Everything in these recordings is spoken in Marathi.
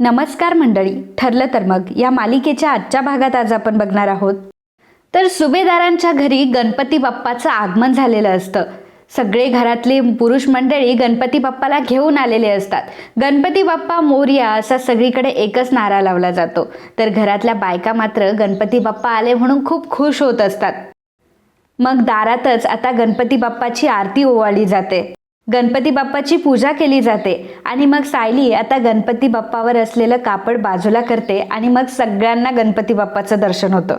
नमस्कार मंडळी ठरलं तर मग. या मालिकेच्या आजच्या भागात आज आपण बघणार आहोत. तर सुभेदारांच्या घरी गणपती बाप्पाचं आगमन झालेलं असतं. सगळे घरातले पुरुष मंडळी गणपती बाप्पाला घेऊन आलेले असतात. गणपती बाप्पा मोर्या असा सगळीकडे एकच नारा लावला जातो. तर घरातल्या बायका मात्र गणपती बाप्पा आले म्हणून खूप खुश होत असतात. मग दारातच आता गणपती बाप्पाची आरती ओवाळली जाते. गणपती बाप्पाची पूजा केली जाते. आणि मग सायली आता गणपती बाप्पावर असलेलं कापड बाजूला करते आणि मग सगळ्यांना गणपती बाप्पाचं दर्शन होतं.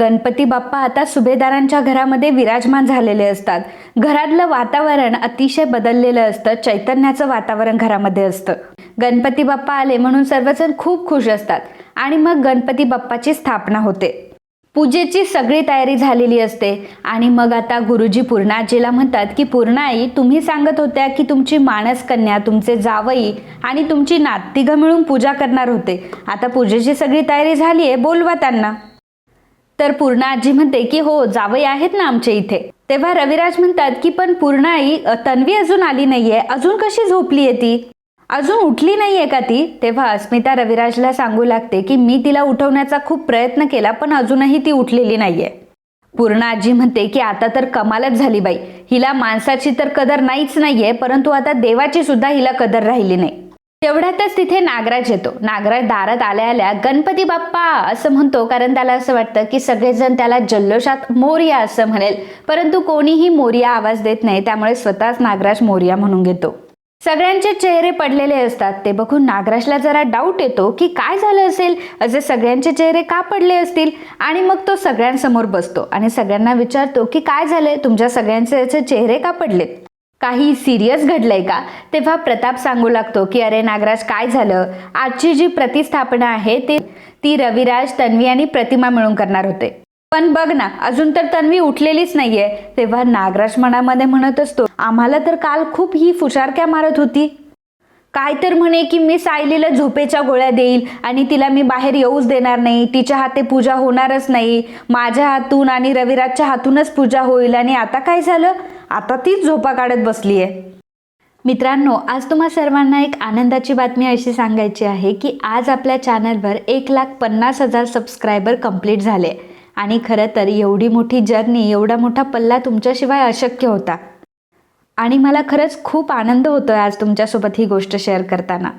गणपती बाप्पा आता सुभेदारांच्या घरामध्ये विराजमान झालेले असतात. घरातलं वातावरण अतिशय बदललेलं असतं चैतन्याचं वातावरण घरामध्ये असतं. गणपती बाप्पा आले म्हणून सर्वजण खूप खुश असतात. आणि मग गणपती बाप्पाची स्थापना होते. पूजेची सगळी तयारी झालेली असते. आणि मग आता गुरुजी पूर्णाजीला म्हणतात की पूर्णाई तुम्ही सांगत होत्या की तुमची मानस कन्या तुमचे जावई आणि तुमची नात मिळून पूजा करणार होते. आता पूजेची सगळी तयारी झाली आहे बोलवा त्यांना. तर पूर्णा आजी म्हणते की हो जावई आहेत ना आमच्या इथे. तेव्हा रविराज म्हणतात की पण पूर्णाई तन्वी अजून आली नाहीये. अजून कशी झोपली आहे ती? अजून उठली नाहीये का ती? तेव्हा अस्मिता रविराजला सांगू लागते की मी तिला उठवण्याचा खूप प्रयत्न केला पण अजूनही ती उठलेली नाहीये. पूर्ण आजी म्हणते की आता तर कमालच झाली बाई. हिला माणसाची तर कदर नाहीच नाहीये परंतु आता देवाची सुद्धा हिला कदर राहिली नाही. तेवढ्यातच तिथे नागराज येतो. नागराज दारात आल्या आल्या गणपती बाप्पा असं म्हणतो कारण त्याला असं वाटतं की सगळेजण त्याला जल्लोषात मोर्या असं म्हणेल. परंतु कोणीही मोर्या आवाज देत नाही त्यामुळे स्वतःच नागराज मोर्या म्हणून घेतो. सगळ्यांचे चेहरे पडलेले असतात. ते बघून नागराजला जरा डाऊट येतो की काय झालं असेल? असे सगळ्यांचे चेहरे का पडले असतील? आणि मग तो सगळ्यांसमोर बसतो आणि सगळ्यांना विचारतो की काय झालंय? तुमच्या सगळ्यांचे याचे चेहरे का पडलेत? काही सिरियस घडलंय का? तेव्हा प्रताप सांगू लागतो की अरे नागराज काय झालं? आजची जी प्रतिस्थापना आहे ते ती रविराज तन्वी आणि प्रतिमा मिळून करणार होते. पण बघ ना अजून तर तन्वी उठलेलीच नाहीये. तेव्हा नागराज मनामध्ये म्हणत असतो आम्हाला तर काल खूप ही फुशारक्या मारत होती. काय तर म्हणे की मी सायलीला झोपेच्या गोळ्या देईल आणि तिला मी बाहेर येऊच देणार नाही. तिच्या हाते पूजा होणारच नाही. माझ्या हातून आणि रविराजच्या हातूनच पूजा होईल आणि आता काय झालं? आता तीच झोपा काढत बसली आहे मित्रांनो आज तुम्हा सर्वांना एक आनंदाची बातमी अशी सांगायची आहे की आज आपल्या चॅनलवर एक लाख पन्नास हजार सबस्क्रायबर कंप्लीट झाले. आणि खरं तर एवढी मोठी जर्नी एवढा मोठा पल्ला तुमच्याशिवाय अशक्य होता. आणि मला खरंच खूप आनंद होतोय आज तुमच्यासोबत ही गोष्ट शेअर करताना.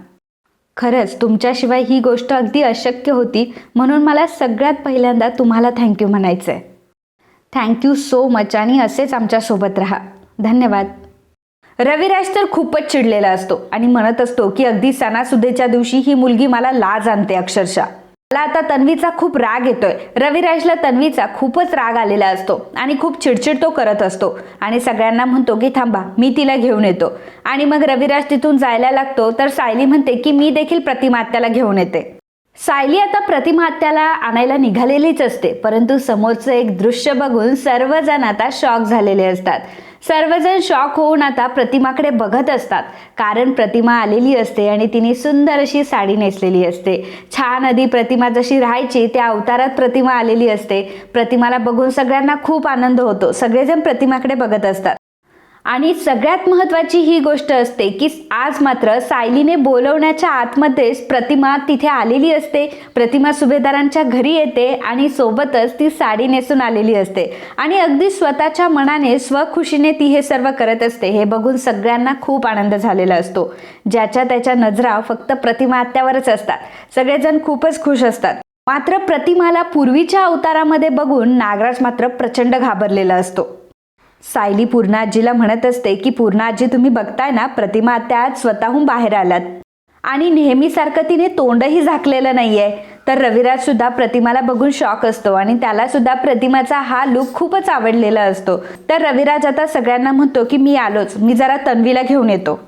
खरंच तुमच्याशिवाय ही गोष्ट अगदी अशक्य होती म्हणून मला सगळ्यात पहिल्यांदा तुम्हाला थँक्यू म्हणायचं आहे थँक्यू सो मच आणि असेच आमच्यासोबत राहा. धन्यवाद. रविराज तर खूपच चिडलेला असतो आणि म्हणत असतो की अगदी सणासुदेच्या दिवशी ही मुलगी मला लाज आणते अक्षरशः. मला आता तन्वीचा खूप राग येतोय. रविराजला तन्वीचा खूपच राग आलेला असतो आणि खूप चिडचिड तो करत असतो. आणि सगळ्यांना म्हणतो की थांबा मी तिला घेऊन येतो. आणि मग रविराज तिथून जायला लागतो तर सायली म्हणते की मी देखील प्रतिमात्याला घेऊन येते. सायली आता प्रतिमात्याला आणायला निघालेलीच असते परंतु समोरचं एक दृश्य बघून सर्वजण आता शॉक झालेले असतात. सर्वजण शॉक होऊन आता प्रतिमाकडे बघत असतात. कारण प्रतिमा आलेली असते आणि तिने सुंदर अशी साडी नेसलेली असते. छान आधी प्रतिमा जशी राहायची त्या अवतारात प्रतिमा आलेली असते. प्रतिमाला बघून सगळ्यांना खूप आनंद होतो. सगळेजण प्रतिमाकडे बघत असतात. आणि सगळ्यात महत्त्वाची ही गोष्ट असते की आज मात्र सायलीने बोलवण्याच्या आतमध्येच प्रतिमा तिथे आलेली असते. प्रतिमा सुभेदारांच्या घरी येते आणि सोबतच ती साडी नेसून आलेली असते. आणि अगदी स्वतःच्या मनाने स्वखुशीने ती हे सर्व करत असते. हे बघून सगळ्यांना खूप आनंद झालेला असतो. ज्याच्या त्याच्या नजरा फक्त प्रतिमा आत्यावरच असतात. सगळेजण खूपच खुश असतात. मात्र प्रतिमाला पूर्वीच्या अवतारामध्ये बघून नागराज मात्र प्रचंड घाबरलेला असतो. सायली पूर्णाजीला म्हणत असते की पूर्णाजी तुम्ही बघताय ना प्रतिमा त्यात आज स्वतःहून बाहेर आल्यात. आणि नेहमीसारखं तिने तोंडही झाकलेलं नाहीये. तर रविराज सुद्धा प्रतिमाला बघून शॉक असतो आणि त्याला सुद्धा प्रतिमाचा हा लुक खूपच आवडलेला असतो. तर रविराज आता सगळ्यांना म्हणतो की मी आलोच. मी जरा तन्वीला घेऊन येतो.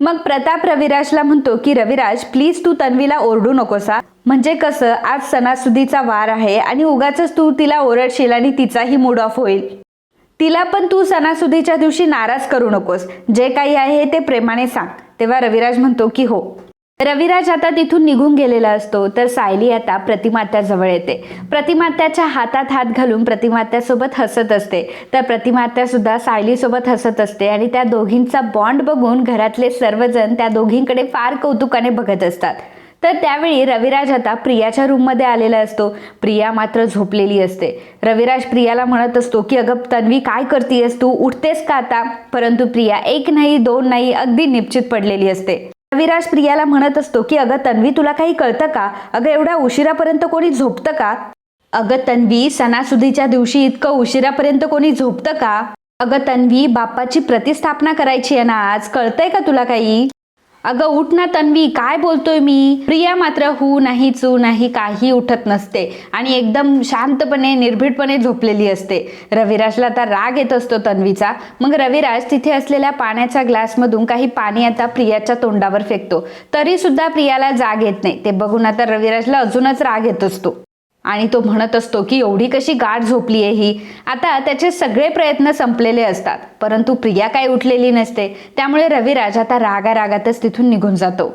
मग प्रताप रविराजला म्हणतो की रविराज प्लीज तू तन्वीला ओरडू नकोसा. म्हणजे कसं? आज सणासुदीचा वार आहे आणि उगाच तू तिला ओरडशील आणि तिचाही मूड ऑफ होईल. तिला पण तू सणासुदीच्या दिवशी नाराज करू नकोस. जे काही आहे ते प्रेमाने सांग. तेव्हा रविराज म्हणतो की हो. रविराज आता तिथून निघून गेलेला असतो तर सायली आता प्रतिमात्याजवळ येते. प्रतिमात्याच्या हातात हात घालून प्रतिमात्यासोबत हसत असते. तर प्रतिमात्या सुद्धा सायलीसोबत हसत असते आणि त्या दोघींचा बॉन्ड बघून घरातले सर्वजण त्या दोघींकडे फार कौतुकाने बघत असतात. तर त्यावेळी रविराज आता प्रियाच्या रूममध्ये आलेला असतो. प्रिया मात्र झोपलेली असते. रविराज प्रियाला म्हणत असतो की अगं तन्वी काय करतीयस? तू उठतेस का आता? परंतु प्रिया एक नाही दोन नाही अगदी निश्चित पडलेली असते. रविराज प्रियाला म्हणत असतो की अगं तन्वी तुला काही कळतं का? अगं एवढ्या उशिरापर्यंत कोणी झोपतं का? अगं तन्वी सणासुदीच्या दिवशी इतकं उशिरापर्यंत कोणी झोपतं का? अगं तन्वी बाप्पाची प्रतिस्थापना करायची आहे ना आज. कळतंय का तुला काही? अगं उठ ना तन्वी काय बोलतोय मी? प्रिया मात्र हू नाही चू नाही काही उठत नसते आणि एकदम शांतपणे निर्भीडपणे झोपलेली असते. रविराजला आता राग येत असतो तन्वीचा. मग रविराज तिथे असलेल्या पाण्याच्या ग्लासमधून काही पाणी आता प्रियाच्या तोंडावर फेकतो. तरी सुद्धा प्रियाला जाग येत नाही. ते बघून आता रविराजला अजूनच राग येत असतो. आणि तो म्हणत असतो की एवढी कशी गाठ झोपली आहे ही? आता त्याचे सगळे प्रयत्न संपलेले असतात परंतु प्रिया काय उठलेली नसते. त्यामुळे रविराज आता रागा रागातच तिथून निघून जातो.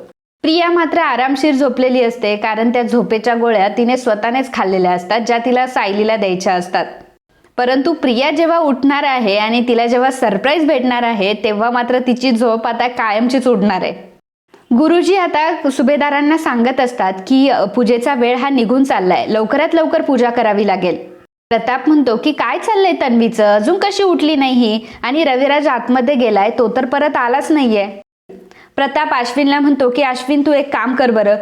प्रिया मात्र आरामशीर झोपलेली असते कारण त्या झोपेच्या गोळ्या तिने स्वतःनेच खाल्लेल्या असतात ज्या तिला सायलीला द्यायच्या असतात. परंतु प्रिया जेव्हा उठणार आहे आणि तिला जेव्हा सरप्राईज भेटणार आहे तेव्हा मात्र तिची झोप आता कायमचीच उडणार आहे. गुरुजी आता सुभेदारांना सांगत असतात की पूजेचा वेळ हा निघून चाललाय. लवकरात लवकर पूजा करावी लागेल. प्रताप म्हणतो की काय चाललंय तन्वीचं? अजून कशी उठली नाही? ही? आणि रविराज आतमध्ये गेलाय. तो तर परत आलाच नाहीये. प्रताप अश्विनला म्हणतो की अश्विन तू एक काम कर बरं.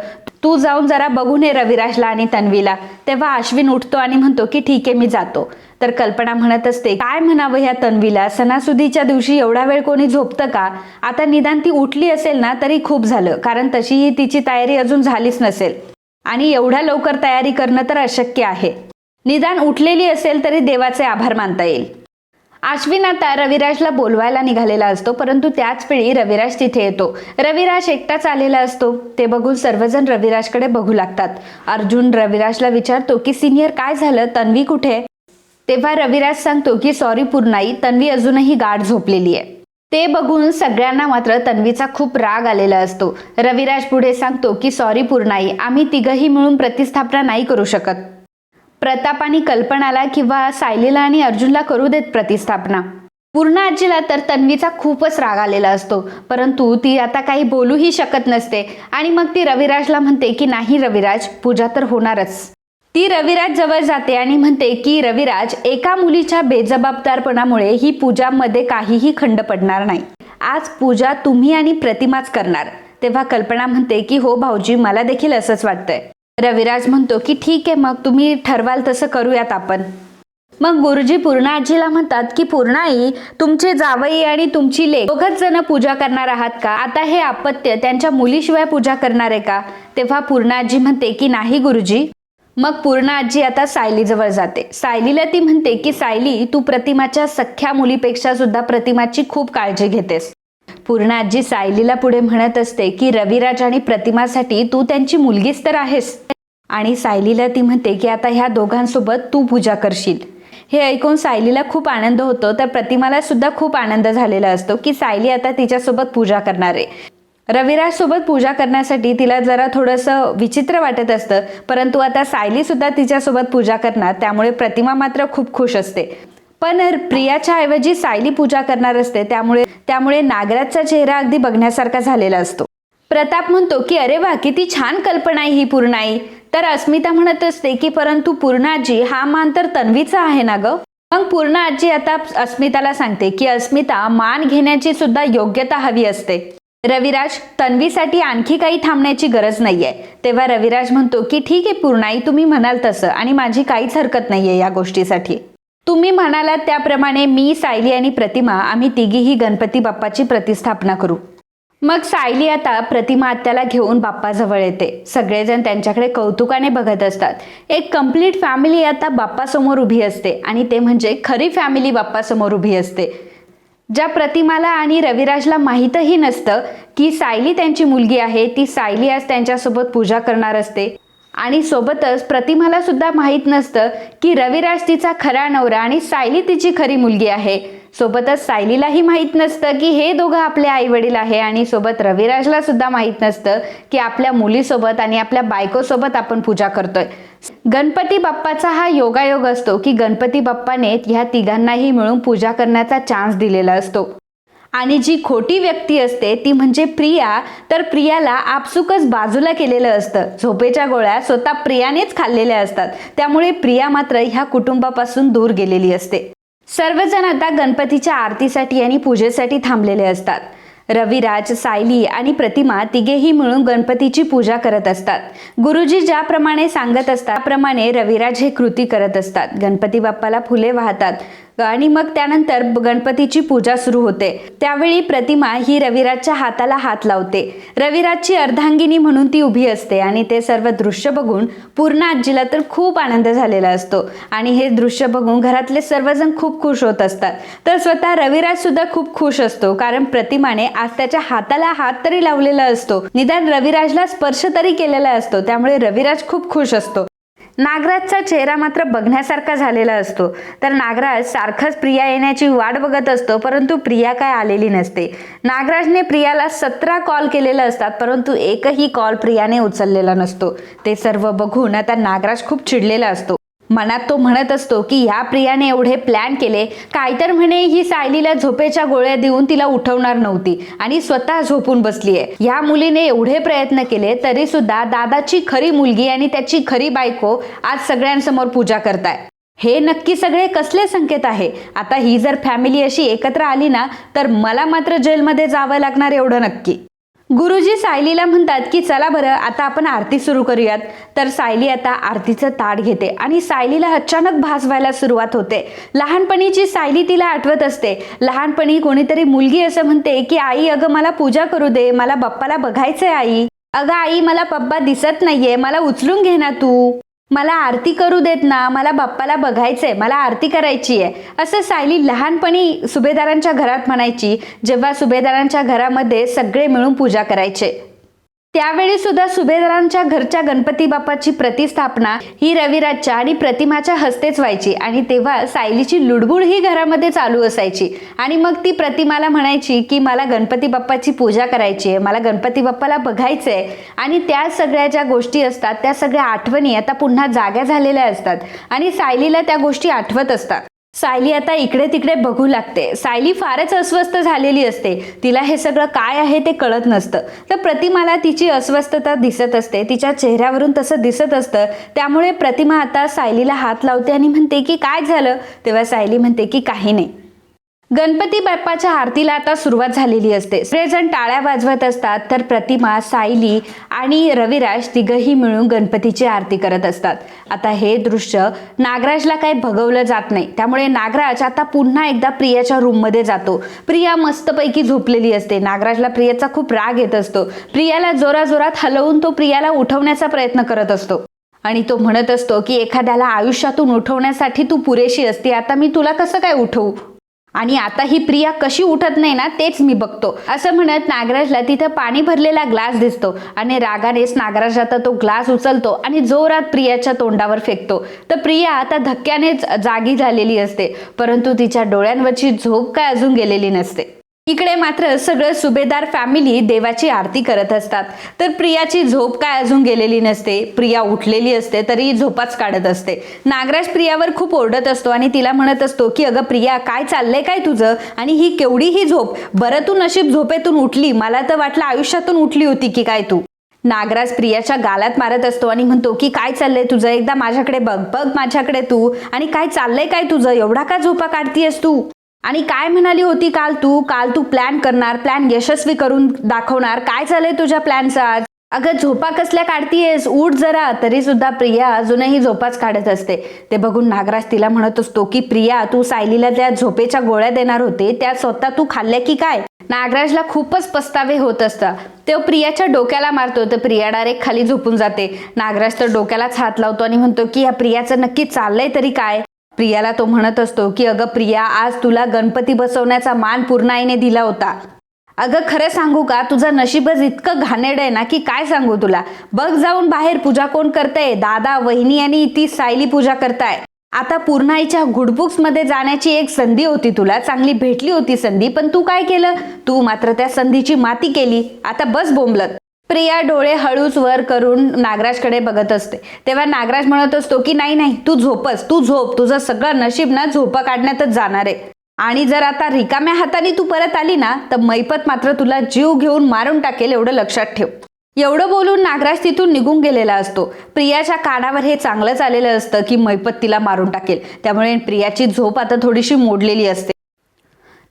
तू जाऊन जरा बघून ये रविराजला आणि तन्वीला. तेव्हा अश्विन उठतो आणि म्हणतो की ठीक आहे मी जातो. तर कल्पना म्हणत असते काय म्हणावं ह्या तन्वीला? सणासुदीच्या दिवशी एवढा वेळ कोणी झोपतं का? आता निदान ती उठली असेल ना तरी खूप झालं कारण तशीही तिची तयारी अजून झालीच नसेल. आणि एवढ्या लवकर तयारी करणं तर अशक्य आहे. निदान उठलेली असेल तरी देवाचे आभार मानता येईल. अश्विन आता रविराजला बोलवायला निघालेला असतो परंतु त्याच वेळी रविराज तिथे येतो. रविराज एकटाच आलेला असतो. ते बघून सर्वजण रविराजकडे बघू लागतात. अर्जुन रविराजला विचारतो की सिनियर काय झालं? तन्वी कुठे? तेव्हा रविराज सांगतो की सॉरी पूर्णाई तन्वी अजूनही गाढ झोपलेली आहे. ते बघून सगळ्यांना मात्र तन्वीचा खूप राग आलेला असतो. रविराज पुढे सांगतो की सॉरी पूर्णाई आम्ही तिघही मिळून प्रतिस्थापना नाही करू शकत. प्रताप आणि कल्पनाला किंवा सायलीला आणि अर्जुनला करू देत प्रतिस्थापना. पूर्ण आजीला तर तन्वीचा खूपच राग आलेला असतो परंतु ती आता काही बोलूही शकत नसते. आणि मग ती रविराजला म्हणते की नाही रविराज पूजा तर होणारच. ती रविराज जवळ जाते आणि म्हणते की रविराज एका मुलीच्या बेजबाबदारपणामुळे ही पूजामध्ये काहीही खंड पडणार नाही. आज पूजा तुम्ही आणि प्रतिमाच करणार. तेव्हा कल्पना म्हणते की हो भाऊजी मला देखील असंच वाटतंय. रविराज म्हणतो की ठीक आहे मग तुम्ही ठरवाल तसं करूयात आपण. मग गुरुजी पूर्णा आजीला म्हणतात की पूर्णाई तुमचे जावई आणि तुमची लेख दोघच जण पूजा करणार आहात का? आता हे अपत्य त्यांच्या मुलीशिवाय पूजा करणार आहे का? तेव्हा पूर्णाजी म्हणते की नाही गुरुजी. मग पूर्ण आजी आता सायलीजवळ जाते. सायलीला ती म्हणते की सायली तू प्रतिमाच्या सख्या मुलीपेक्षा सुद्धा प्रतिमाची खूप काळजी घेतेस. पूर्ण आजी सायलीला पुढे म्हणत असते की रविराज आणि प्रतिमासाठी तू त्यांची मुलगीच तर आहेस. आणि सायलीला ती म्हणते की आता ह्या दोघांसोबत तू पूजा करशील. हे ऐकून सायलीला खूप आनंद होतो. तर प्रतिमाला सुद्धा खूप आनंद झालेला असतो की सायली आता तिच्यासोबत पूजा करणार आहे. रविराज सोबत पूजा करण्यासाठी तिला जरा थोडंसं विचित्र वाटत असतं परंतु आता सायली सुद्धा तिच्यासोबत पूजा करणार त्यामुळे प्रतिमा मात्र खूप खुश असते. पण प्रियाच्या ऐवजी सायली पूजा करणार असते त्यामुळे त्यामुळे नागराजचा चेहरा अगदी बघण्यासारखा झालेला असतो. प्रताप म्हणतो की अरे वा किती छान कल्पना आहे ही पूर्णाई. तर अस्मिता म्हणत असते की परंतु पूर्णाजी हा मान तर तन्वीचा आहे ना ग? मग पूर्ण आजी आता अस्मिताला सांगते की अस्मिता मान घेण्याची सुद्धा योग्यता हवी असते. रविराज तन्वीसाठी आणखी काही थांबण्याची गरज नाहीये. तेव्हा रविराज म्हणतो की ठीक आहे पूर्णाई तुम्ही म्हणाल तसं आणि माझी काहीच हरकत नाहीये या गोष्टीसाठी. तुम्ही म्हणालात त्याप्रमाणे मी सायली आणि प्रतिमा आम्ही तिघीही गणपती बाप्पाची प्रतिस्थापना करू. मग सायली आता प्रतिमा आत्याला घेऊन बाप्पाजवळ येते. सगळेजण त्यांच्याकडे कौतुकाने बघत असतात. एक कंप्लीट फॅमिली आता बाप्पासमोर उभी असते आणि ते म्हणजे खरी फॅमिली बाप्पासमोर उभी असते. ज्या प्रतिमाला आणि रविराजला माहीतही नसतं की सायली त्यांची मुलगी आहे ती सायली आज त्यांच्यासोबत पूजा करणार असते. आणि सोबतच प्रतिमाला सुद्धा माहीत नसतं की रविराज तिचा खरा नवरा आणि सायली तिची खरी मुलगी आहे. सोबतच सायलीलाही माहीत नसतं की हे दोघं आपले आई वडील आहे आणि सोबत रविराजला सुद्धा माहीत नसतं की आपल्या मुलीसोबत आणि आपल्या बायकोसोबत आपण पूजा करतोय. गणपती बाप्पाचा हा योगायोग असतो की गणपती बाप्पाने ह्या तिघांनाही मिळून पूजा करण्याचा चान्स दिलेला असतो. आणि जी खोटी व्यक्ती असते ती म्हणजे प्रिया. तर प्रियाला आपसुकच बाजूला केलेलं असतं. झोपेच्या गोळ्या स्वतः प्रियानेच खाल्लेल्या असतात. त्यामुळे प्रिया मात्र ह्या कुटुंबापासून दूर गेलेली असते. सर्वजण आता गणपतीच्या आरतीसाठी आणि पूजेसाठी थांबलेले असतात. रविराज सायली आणि प्रतिमा तिघेही मिळून गणपतीची पूजा करत असतात. गुरुजी ज्याप्रमाणे सांगत असतात त्याप्रमाणे रविराज हे कृती करत असतात. गणपती बाप्पाला फुले वाहतात. आणि मग त्यानंतर गणपतीची पूजा सुरू होते. त्यावेळी प्रतिमा ही रविराजच्या हाताला हात लावते. रविराजची अर्धांगिनी म्हणून ती उभी असते आणि ते सर्व दृश्य बघून पूर्ण आजीला तर खूप आनंद झालेला असतो. आणि हे दृश्य बघून घरातले सर्वजण खूप खुश होत असतात. तर स्वतः रविराज सुद्धा खूप खुश असतो कारण प्रतिमाने आज त्याच्या हाताला हात तरी लावलेला असतो. निदान रविराजला स्पर्श तरी केलेला असतो त्यामुळे रविराज खूप खुश असतो. नागराजचा चेहरा मात्र बघण्यासारखा झालेला असतो. तर नागराज सारखंच प्रिया येण्याची वाट बघत असतो परंतु प्रिया काय आलेली नसते. नागराजने प्रियाला सतरा कॉल केलेले असतात परंतु एकही कॉल प्रियाने उचललेला नसतो. ते सर्व बघून आता नागराज खूप चिडलेला असतो. मनात तो म्हणत असतो की ह्या प्रियाने एवढे प्लॅन केले. काय तर म्हणे ही सायलीला झोपेच्या गोळ्या देऊन तिला उठवणार नव्हती आणि स्वतः झोपून बसली आहे या मुलीने एवढे प्रयत्न केले तरी सुद्धा दादाची खरी मुलगी आणि त्याची खरी बायको आज सगळ्यांसमोर पूजा करताय. हे नक्की सगळे कसले संकेत आहे? आता ही जर फॅमिली अशी एकत्र आली ना तर मला मात्र जेलमध्ये जावं लागणार एवढं नक्की. गुरुजी सायलीला म्हणतात की चला बरं आता आपण आरती सुरू करूयात. तर सायली आता आरतीचं ताट घेते आणि सायलीला अचानक भास व्हायला सुरुवात होते. लहानपणीची सायली तिला आठवत असते. लहानपणी कोणीतरी मुलगी असं म्हणते की आई अगं मला पूजा करू दे. मला बाप्पाला बघायचंय आई. अगं आई मला पप्पा दिसत नाहीये. मला उचलून घे ना तू. मला आरती करू देत ना मला बाप्पाला बघायचंय मला आरती करायची आहे असं सायली लहानपणी सुभेदारांच्या घरात म्हणायची जेव्हा सुभेदारांच्या घरामध्ये सगळे मिळून पूजा करायचे. त्यावेळी सुद्धा सुभेदारांच्या घरच्या गणपती बाप्पाची प्रतिस्थापना ही रविराजच्या आणि प्रतिमाच्या हस्तेच व्हायची आणि तेव्हा सायलीची लुडबुड ही घरामध्ये चालू असायची. आणि मग ती प्रतिमाला म्हणायची की मला गणपती बाप्पाची पूजा करायची आहे मला गणपती बाप्पाला बघायचंय. आणि त्या सगळ्या ज्या गोष्टी असतात त्या सगळ्या आठवणी आता पुन्हा जाग्या झालेल्या असतात आणि सायलीला त्या गोष्टी आठवत असतात. सायली आता इकडे तिकडे बघू लागते. सायली फारच अस्वस्थ झालेली असते. तिला हे सगळं काय आहे ते कळत नसतं. तर प्रतिमाला तिची अस्वस्थता दिसत असते. तिच्या चेहऱ्यावरून तसं दिसत असतं. त्यामुळे प्रतिमा आता सायलीला हात लावते आणि म्हणते की काय झालं? तेव्हा सायली म्हणते की काही नाही. गणपती बाप्पाच्या आरतीला आता सुरुवात झालेली असते. सगळेजण टाळ्या वाजवत असतात तर प्रतिमा सायली आणि रविराज तिघही मिळून गणपतीची आरती करत असतात. आता हे दृश्य नागराजला काही भगवलं जात नाही. त्यामुळे नागराज आता पुन्हा एकदा प्रियाच्या रूममध्ये जातो. प्रिया मस्तपैकी झोपलेली असते. नागराजला प्रियाचा खूप राग येत असतो. प्रियाला जोराजोरात हलवून तो प्रियाला उठवण्याचा प्रयत्न करत असतो. आणि तो म्हणत असतो की एखाद्याला आयुष्यातून उठवण्यासाठी तू पुरेशी असते. आता मी तुला कसं काय उठवू? आणि आता ही प्रिया कशी उठत नाही ना तेच मी बघतो. असं म्हणत नागराजला तिथं पाणी भरलेला ग्लास दिसतो आणि रागानेच नागराज आता तो ग्लास उचलतो आणि जोरात प्रियाच्या तोंडावर फेकतो. तर प्रिया आता धक्क्यानेच जागी झालेली असते परंतु तिच्या डोळ्यांवरची झोप काय अजून गेलेली नसते. इकडे मात्र सगळं सुभेदार फॅमिली देवाची आरती करत असतात. तर प्रियाची झोप काय अजून गेलेली नसते. प्रिया उठलेली असते तरी झोपाच काढत असते. नागराज प्रियावर खूप ओरडत असतो आणि तिला म्हणत असतो की अगं प्रिया काय चाललंय काय तुझं? आणि ही केवढी ही झोप? बरं तू नशीब झोपेतून उठली. मला तर वाटलं आयुष्यातून उठली होती की काय तू? नागराज प्रियाच्या गालात मारत असतो आणि म्हणतो की काय चाललंय तुझं? एकदा माझ्याकडे बघ बघ माझ्याकडे तू. आणि काय चाललंय काय तुझं? एवढा का झोपा काढतीयस तू? आणि काय म्हणाली होती काल तू? काल तू प्लॅन करणार प्लॅन यशस्वी करून दाखवणार. काय चाललंय तुझ्या प्लॅनचा आज? अगं झोपा कसल्या काढतीयस? उठ जरा. तरी सुद्धा प्रिया अजूनही झोपाच काढत असते. ते बघून नागराज तिला म्हणत असतो की प्रिया तू सायलीला त्या झोपेच्या गोळ्या देणार होते. त्या स्वतः तू खाल्ल्या की काय? नागराजला खूपच पस्तावे होत असतात. तो प्रियाच्या डोक्याला मारतो. तर प्रिया डायरेक्ट खाली झोपून जाते. नागराज तर डोक्यालाच हात लावतो आणि म्हणतो की या प्रियाचं नक्की चाललंय तरी काय? प्रियाला तो म्हणत असतो की अगं प्रिया आज तुला गणपती बसवण्याचा मान पूर्ण आईने दिला होता. अगं खरं सांगू का? तुझं नशीबच इतकं घाणेड आहे ना की काय सांगू तुला? बघ जाऊन बाहेर पूजा कोण करतंय? दादा वहिनी आणि ती सायली पूजा करताय. आता पूर्णाईच्या गुडबुक्समध्ये जाण्याची एक संधी होती तुला. चांगली भेटली होती संधी पण तू काय केलं? तू मात्र त्या संधीची माती केली. आता बस बोंबलत. प्रिया डोळे हळूच वर करून नागराजकडे बघत असते. तेव्हा नागराज म्हणत असतो की नाही नाही तू झोपच तू झोप तुझं सगळं नशीब ना झोपा काढण्यातच जाणार आहे. आणि जर आता रिकाम्या हाताने तू परत आली ना तर मैपत मात्र तुला जीव घेऊन मारून टाकेल एवढं लक्षात ठेव. एवढं बोलून नागराज तिथून निघून गेलेला असतो. प्रियाच्या कानावर हे चांगलंच आलेलं असतं की मैपत तिला मारून टाकेल. त्यामुळे प्रियाची झोप आता थोडीशी मोडलेली असते.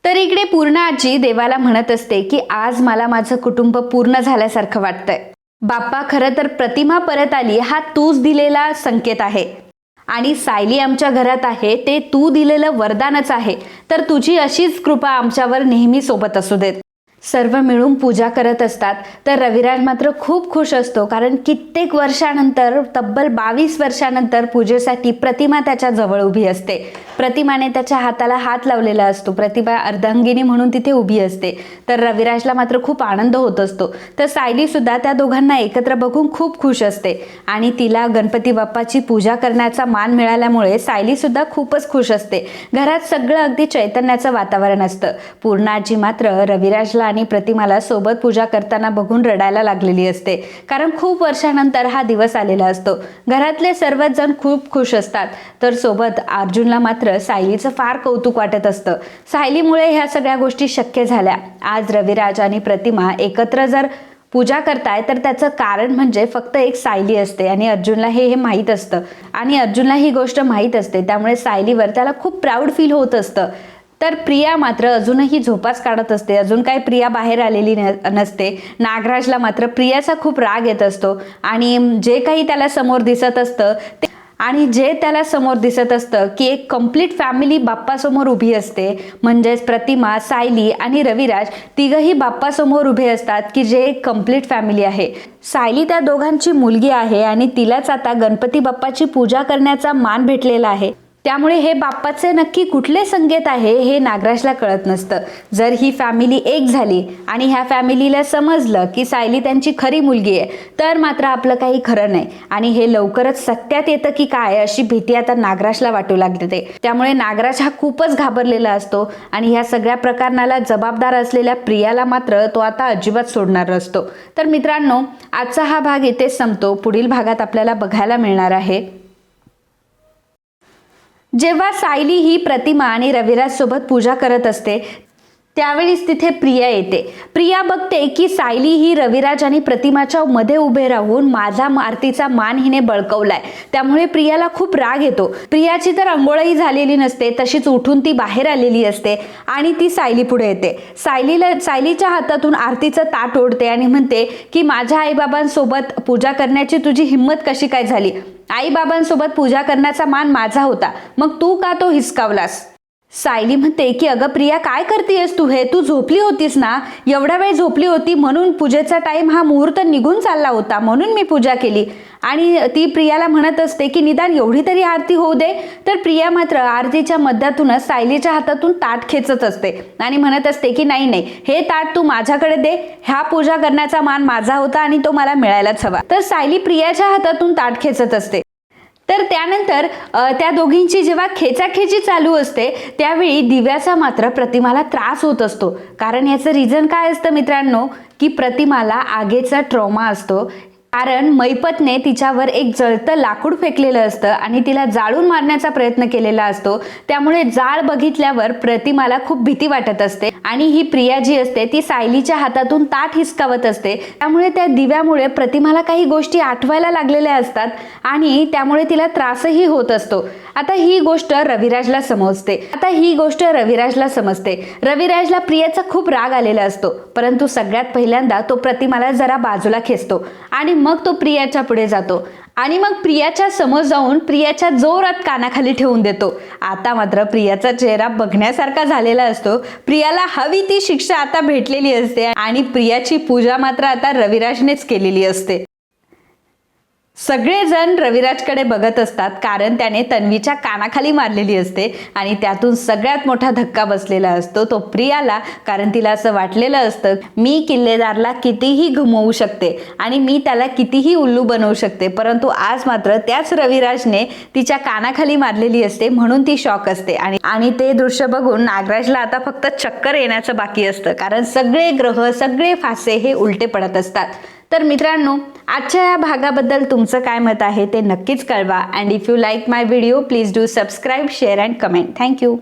तर इकडे पूर्ण आजी देवाला म्हणत असते की आज मला माझं कुटुंब पूर्ण झाल्यासारखं वाटतंय. बाप्पा खरं तर प्रतिमा परत आली हा तूच दिलेला संकेत आहे. आणि सायली आमच्या घरात आहे ते तू दिलेलं वरदानच आहे. तर तुझी अशीच कृपा आमच्यावर नेहमी सोबत असू देत. सर्व मिळून पूजा करत असतात. तर रविराज मात्र खूप खुश असतो कारण कित्येक वर्षानंतर तब्बल बावीस वर्षानंतर पूजेसाठी प्रतिमा त्याच्याजवळ उभी असते. प्रतिमाने त्याच्या हाताला हात लावलेला असतो. प्रतिभा अर्धांगिनी म्हणून तिथे उभी असते. तर रविराजला मात्र खूप आनंद होत असतो. तर सायलीसुद्धा त्या दोघांना एकत्र बघून खूप खुश असते आणि तिला गणपती बाप्पाची पूजा करण्याचा मान मिळाल्यामुळे सायलीसुद्धा खूपच खुश असते. घरात सगळं अगदी चैतन्याचं वातावरण असतं. पूर्णाजी मात्र रविराजला आणि प्रतिमाला सोबत पूजा करताना बघून रडायला लागलेली असते. कारण खूप वर्षानंतर हा दिवस आलेला असतो. घरातले सर्वच जण खूप खुश असतात. तर सोबत अर्जुनला मात्र सायलीचं फार कौतुक वाटत असतं. सायलीमुळे ह्या सगळ्या गोष्टी शक्य झाल्या. आज रविराज आणि प्रतिमा एकत्र जर पूजा करताय तर त्याचं कारण म्हणजे फक्त एक सायली असते आणि अर्जुनला हे हे माहीत असतं. आणि अर्जुनला ही गोष्ट माहीत असते. त्यामुळे सायलीवर त्याला खूप प्राऊड फील होत असतं. तर प्रिया मात्र अजूनही झोपाच काढत असते. अजून काही प्रिया बाहेर आलेली न- नसते. नागराजला मात्र प्रियाचा खूप राग येत असतो. आणि जे काही त्याला समोर दिसत असतं ते आणि जे त्याला समोर दिसत असतं की एक कंप्लीट फॅमिली बाप्पासमोर उभी असते. म्हणजेच प्रतिमा सायली आणि रविराज तिघही बाप्पासमोर उभे असतात की जे एक कंप्लीट फॅमिली आहे. सायली त्या दोघांची मुलगी आहे आणि तिलाच आता गणपती बाप्पाची पूजा करण्याचा मान भेटलेला आहे. त्यामुळे हे बाप्पाचे नक्की कुठले संकेत आहे हे नागराजला कळत नसतं. जर ही फॅमिली एक झाली आणि ह्या फॅमिलीला समजलं की सायली त्यांची खरी मुलगी आहे तर मात्र आपलं काही खरं नाही. आणि हे लवकरच सत्यात येतं की काय अशी भीती आता नागराजला वाटू लागते ते त्यामुळे नागराज हा खूपच घाबरलेला असतो आणि ह्या सगळ्या प्रकरणाला जबाबदार असलेल्या प्रियाला मात्र तो आता अजिबात सोडणार नसतो. तर मित्रांनो आजचा हा भाग इथेच संपतो. पुढील भागात आपल्याला बघायला मिळणार आहे. जेव्हा सायली ही प्रतिमा आणि रविराज सोबत पूजा करत असते त्यावेळीच तिथे प्रिया येते. प्रिया बघते की सायली ही रविराज आणि प्रतिमाच्या मध्ये उभे राहून माझा आरतीचा मान हिने बळकवलाय. त्यामुळे प्रियाला खूप राग येतो. प्रियाची तर अंघोळही झालेली नसते तशीच उठून ती बाहेर आलेली असते आणि ती सायली पुढे येते. सायलीला सायलीच्या हातातून आरतीचं ताट ओढते आणि म्हणते की माझ्या आईबाबांसोबत पूजा करण्याची तुझी हिंमत कशी काय झाली? आईबाबांसोबत पूजा करण्याचा मान माझा होता. मग तू का तो हिसकावलास? सायली म्हणते की अगं प्रिया काय करतेयस तू? हे तू झोपली होतीस ना? एवढा वेळ झोपली होती म्हणून पूजेचा टाइम हा मुहूर्त निघून चालला होता म्हणून मी पूजा केली. आणि ती प्रियाला म्हणत असते की निदान एवढी तरी आरती होऊ दे. तर प्रिया मात्र आरतीच्या मध्यातूनच सायलीच्या हातातून ताट खेचत असते आणि म्हणत असते की नाही नाही हे ताट तू माझ्याकडे दे. ह्या पूजा करण्याचा मान माझा होता आणि तो मला मिळायलाच हवा. तर सायली प्रियाच्या हातातून ताट खेचत असते. तर त्यानंतर त्या दोघींची जेव्हा खेचाखेची चालू असते त्यावेळी दिव्याचा मात्र प्रतिमाला त्रास होत असतो. कारण याचं रिझन काय असतं मित्रांनो? की प्रतिमाला आगेचा ट्रॉमा असतो. कारण मैपतने तिच्यावर एक जळतं लाकूड फेकलेलं असतं आणि तिला जाळून मारण्याचा प्रयत्न केलेला असतो. त्यामुळे जाळ बघितल्यावर प्रतिमाला खूप भीती वाटत असते आणि ही प्रिया जी असते ती सायलीच्या हातातून ताट हिसकावत असते. त्यामुळे त्या दिव्यामुळे प्रतिमाला काही गोष्टी आठवायला लागलेल्या असतात आणि त्यामुळे तिला त्रासही होत असतो. आता ही गोष्ट रविराजला समजते. आता ही गोष्ट रविराजला समजते. रविराजला प्रियाचा खूप राग आलेला असतो परंतु सगळ्यात पहिल्यांदा तो प्रतिमाला जरा बाजूला खेचतो आणि मग तो प्रियाच्या पुढे जातो. आणि मग प्रियाच्या समोर जाऊन प्रियाच्या जोरात कानाखाली ठेवून देतो. आता मात्र प्रियाचा चेहरा बघण्यासारखा झालेला असतो. प्रियाला हवी ती शिक्षा आता भेटलेली असते आणि प्रियाची पूजा मात्र आता रविराजनेच केलेली असते. सगळेजण रविराजकडे बघत असतात कारण त्याने तन्वीच्या कानाखाली मारलेली असते आणि त्यातून सगळ्यात मोठा धक्का बसलेला असतो तो प्रियाला कारण तिला असं वाटलेलं असतं मी किल्लेदारला कितीही घुमवू शकते आणि मी त्याला कितीही उल्लू बनवू शकते परंतु आज मात्र त्याच रविराजने तिच्या कानाखाली मारलेली असते म्हणून ती शॉक असते आणि आणि ते दृश्य बघून नागराजला आता फक्त चक्कर येण्याचं बाकी असतं कारण सगळे ग्रह सगळे फासे हे उलटे पडत असतात. तर मित्रांनो आजच्या या भागाबद्दल तुमचं काय मत आहे ते नक्कीच कळवा. And if you like my video please do subscribe share and comment thank you